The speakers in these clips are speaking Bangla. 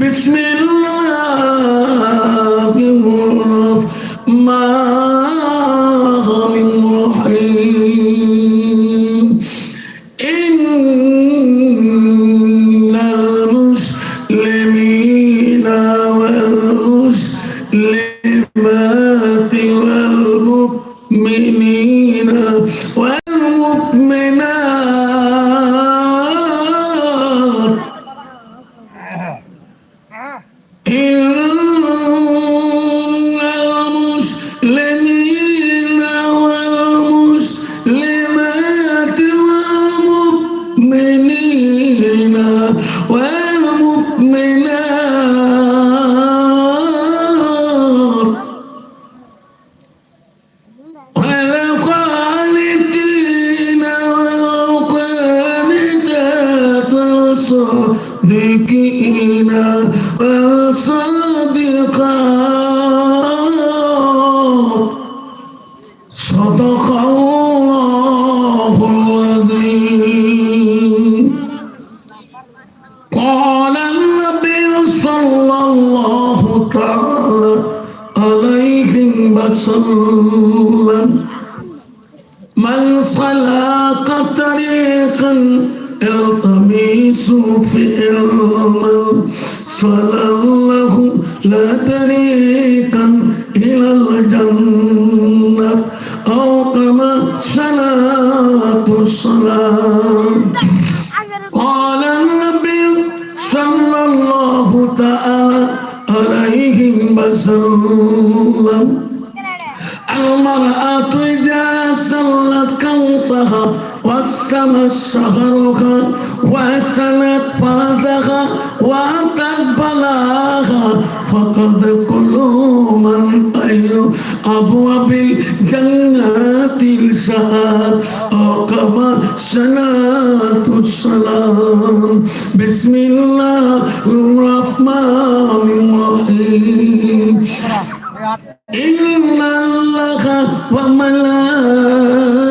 بسم الله الرحمن الرحيم. إن المسلمين والمسلمات والمؤمنين والصادقين والصادقات صدق الله العظيم. قال النبي صلى الله تعالى عليه وسلم من سلك طريقا القميص في علما صلى لا طريقا إلى الجنة. أو كما صلاة الصلاة. قال النبي صلى الله تعالى عليه وسلم. المرأة إذا سلت كوسها وسمت شهرها وسنت فرجها وأتت بلاها فقد كلوا من أي أبواب الجنات الشهر أو كما صلاة السلام بسم الله الرحمن الرحيم إن الله وملائكته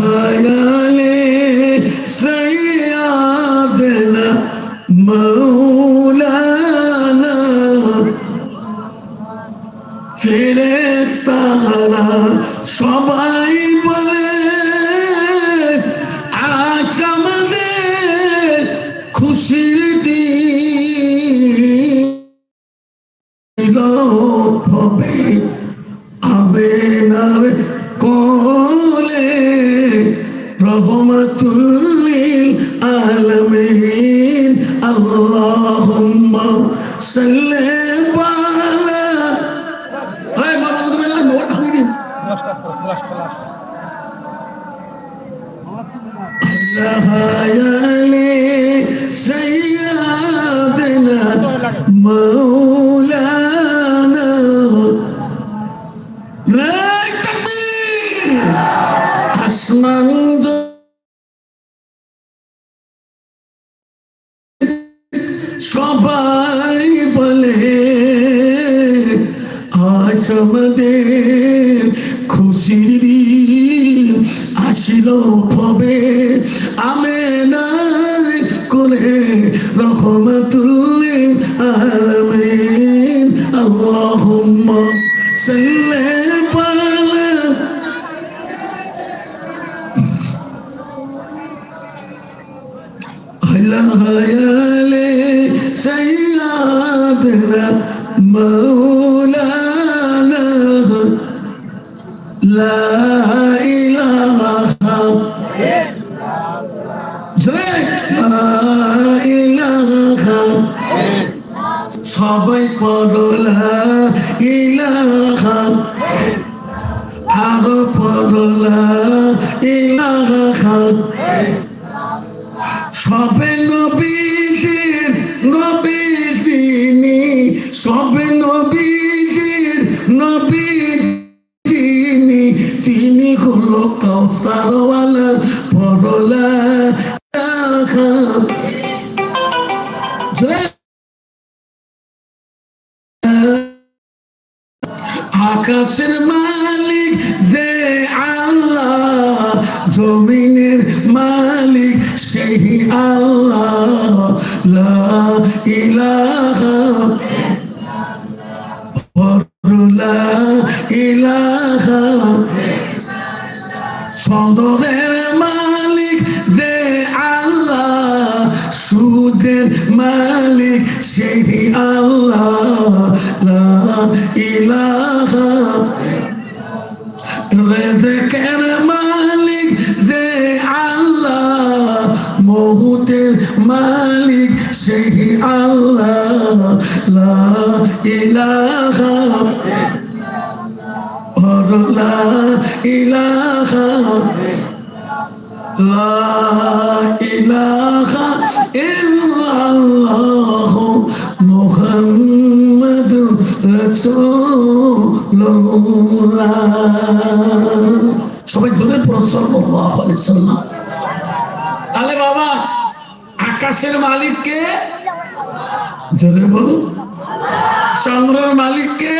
হায়ালে সৈয়াদনা মৌলানা। ফেরেস্তারা সবাই বলে আজ আমাদের খুশি رحمة للعالمين اللهم صل على هاي ما بعوض من الله وحدين الله يا لي سيدنا مولانا আজ আমাদের খুশির দিন আসিল কবে আমেনার কোলে রহমাতুল আলামিন। আল্লাহুম্মা সাল্লি আলা আলা হায়ালে সাইয়্যিদানা মা সবাই পড়লা ইলাহা আরও পড়লা ইলাহা সবে নবীজির নবী তিনি সবে নবীজির নবী তিনি হলো কৌসারওয়ালা পরলা আকাশের মালিক যে আল্লাহ জমিনের মালিক সেই আল্লাহ। লা ইলাহা। সদরের মালিক সেই আল্লাহ ইলাহা মালিক যে আল্লাহ মহুতের মালিক সেই আল্লাহ লা ইলাহা লা ইলাহা লা ইলাহা ইল্লাল্লাহ রাসূলুল্লাহ সবাই জোরে পড়ো, সাল্লাল্লাহু আলাইহি সাল্লাম। তাহলে বাবা, আকাশের মালিক কে জোরে বলো চন্দ্রের মালিক কে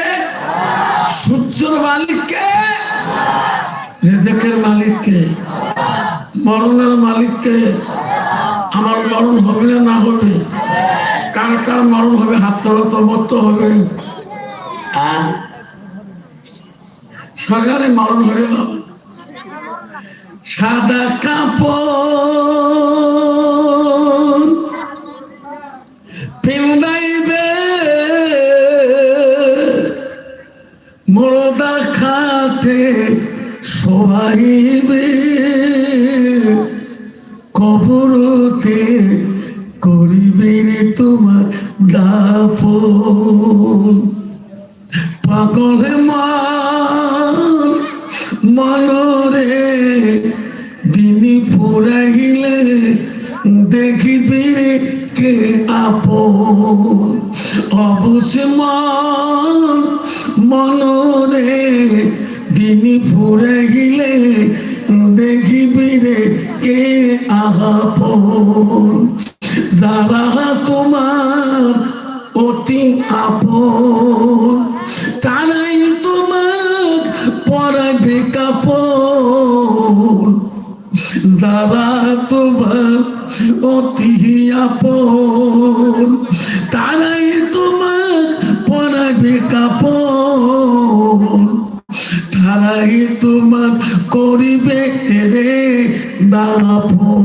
সূর্যের মালিক কে রেজেকের মালিক কে মরণের মালিক কে আমার মরণ হবে না হবে? কার কার মরণ হবে? হাত তোলা তো মত হবে। আহ, সকালে মরণ হবে বাবা সাদা কাপড় পিন্দাইবে মরদা খাতে সোহাইবে কবরতে করিবে রে তোমার দাফন। পাগলে মান মনরে দিনী ফুরাইলে দেখিবি রে কে আপন। অবশ্য মন মনরে দিনী ফুরাইলে দেখিবি রে কে আপন। যারা তোমার অতি আপন, তারাই তোমার পরাবে কাপড় যারা তোমার অতি আপন, তারাই তোমার পরাবে কাপড় তারাই তোমার করিবে রে দাপন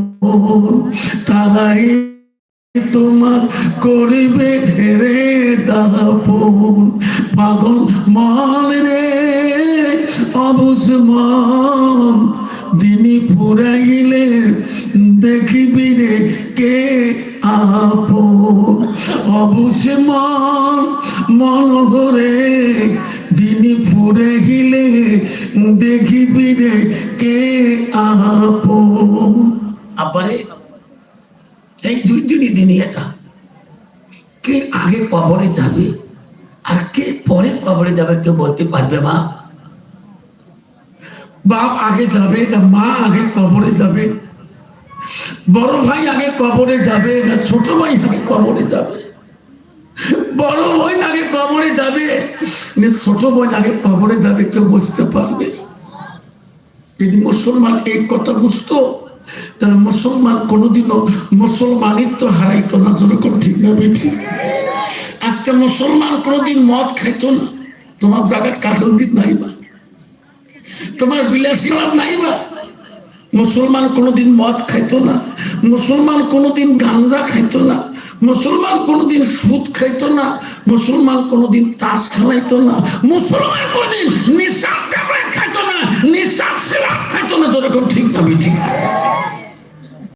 তারাই তোমার করিবে রে দাপন। পাগল মন রে, অবুজ মন দিনী ফুরাইলে দেখিবি রে কে আপন। অবুজ মন মন হরে দিনী ফুরে গিলে দেখিবি রে কে আপন। আবারে এই দুই দিনই দিনই এটা। কে আগে কবরে যাবে আর কে পরে কবরে যাবে কেউ বলতে পারবে মা বাপ আগে যাবে না, মা আগে কবরে যাবে। বড় ভাই আগে কবরে যাবে না, ছোট ভাই আগে কবরে যাবে। বড় বোন আগে কবরে যাবে না, ছোট বোন আগে কবরে যাবে কেউ বুঝতে পারবে যদি মুসলমান এই কথা বুঝতো তাহলে মুসলমান কোনোদিনও মুসলমানিত্ব হারাইতো না, যেরকম ঠিক না ঠিক। আজকে মুসলমান কোনোদিন মদ খাইতো না। তোমার জায়গার কাজল দিন নাই বা? তোমার বিলাসী নাই বা? মুসলমান কোনোদিন মদ খাইতো না। মুসলমান কোনোদিন গাঞ্জা খাইতো না। মুসলমান কোনোদিন সুদ খাইতো না। মুসলমান কোনোদিন তাস খেলাইতো না। মুসলমান কোনোদিন নিশাব ট্যাবলেট খাইতো না নিশাব সিরাপ খাইতো না যেরকম ঠিক না ঠিক।